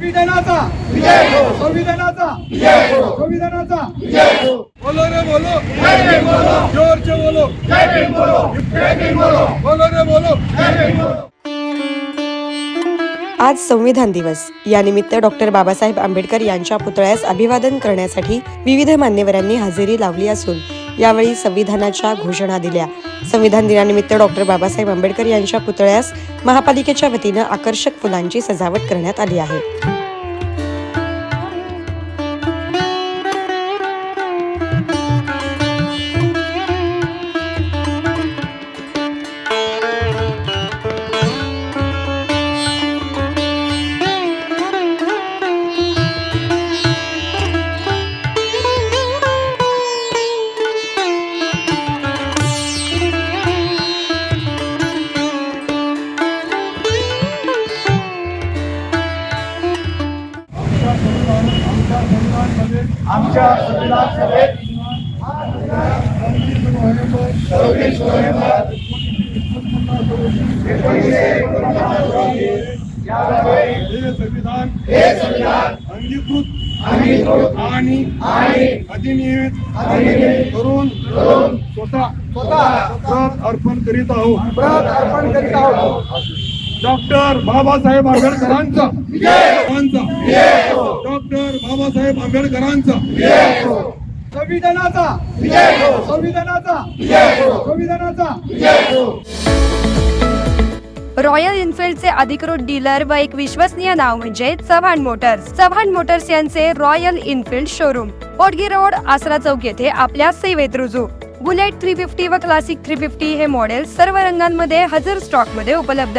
संविधानाचा. संविधानाचा. संविधानाचा. बोलो रे बोलो. जोर से बोलो. बोलो. रे बोलो. आज संविधान दिवस. यानिमित्त डॉक्टर बाबासाहेब आंबेडकर यांच्या पुतळ्यास अभिवादन करण्यासाठी विविध मान्यवरांनी हजेरी लावली असून यावेळी संविधानाच्या घोषणा दिल्या. संविधान दिनानिमित्त डॉक्टर बाबासाहेब आंबेडकर यांच्या पुतळ्यास महापालिकेच्या वतीनं आकर्षक फुलांची सजावट करण्यात आली आहे. आमच्या संविधान सभेत सव्वीस नोव्हेंबर एकोणीसशे हे संविधान हे संविधान अंगीकृत अंगीकृत आणि आणि अधिनियमित अधिनियमित करून करून स्वतः स्वतः अर्पण करीत आहोत. प्रत अर्पण करीत आहोत. डॉक्टर बाबासाहेब आंबेडकरांचा बाबासाहेब आंबेडकरांचा. संविधानाचा. संविधानाचा. संविधानाचा. रॉयल इन्फिल्डचे अधिकृत डीलर व एक विश्वसनीय नाव म्हणजे चव्हाण मोटर्स. चव्हाण मोटर्स यांचे Royal Enfield showroom. Potgi road Asara Chowk येथे आपल्या सेवेत रुजू. बुलेट थ्री फिफ्टी व क्लासिक थ्री फिफ्टी हे मॉडेल सर्व रंगांमध्ये हजर स्टॉकमध्ये उपलब्ध.